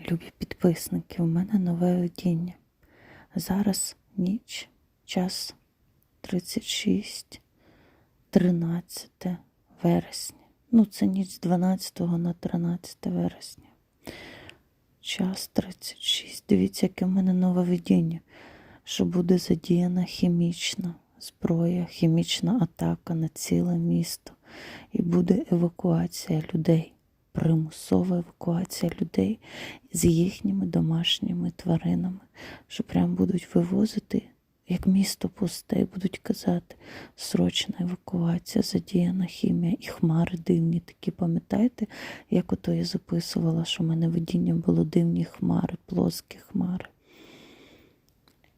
Любі підписники, у мене нове видіння. Зараз ніч, час 36, 13 вересня. Ну, це ніч з 12 на 13 вересня. Час 36. Дивіться, яке в мене нове видіння, що буде задіяна хімічна зброя, хімічна атака на ціле місто. І буде евакуація людей, примусова евакуація людей з їхніми домашніми тваринами, що прям будуть вивозити, як місто пусте, і будуть казати, срочна евакуація, задіяна хімія і хмари дивні такі, пам'ятаєте, як ото я записувала, що в мене видіння було дивні хмари, плоскі хмари.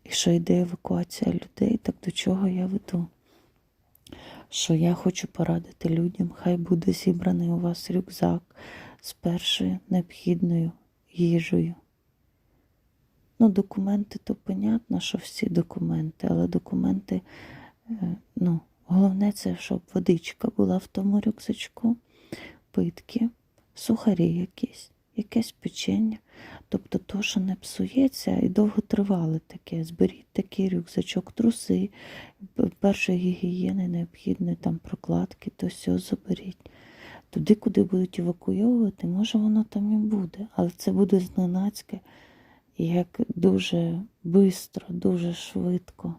І що йде евакуація людей, так до чого я веду? Що я хочу порадити людям, хай буде зібраний у вас рюкзак з першою необхідною їжею. Ну, документи, то понятно, що всі документи, але документи, е, ну, головне це, щоб водичка була в тому рюкзачку, питки, сухарі якісь, якесь печення. Тобто то, що не псується і довго тривале таке. Зберіть такий рюкзачок, труси, першої гігієни необхідної там прокладки, то все заберіть. Туди, куди будуть евакуйовувати, може воно там і буде, але це буде зненацьке, як дуже швидко, дуже швидко.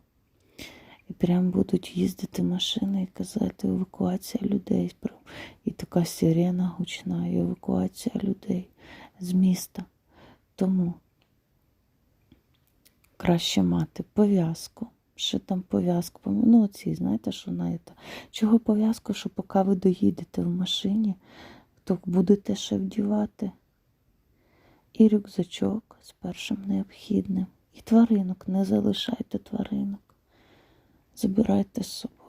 І прям будуть їздити машини і казати евакуація людей. І така сирена гучна, і евакуація людей з міста. Тому краще мати пов'язку. Ще там пов'язку. Ну, оці, знаєте, що на це. Чого пов'язку, що поки ви доїдете в машині, то будете ще вдівати. І рюкзачок з першим необхідним. І тваринок, не залишайте тваринок. Забирайте з собою.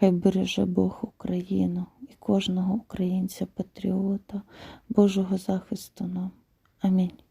Хай береже Бог Україну і кожного українця-патріота, Божого захисту нам. Амінь.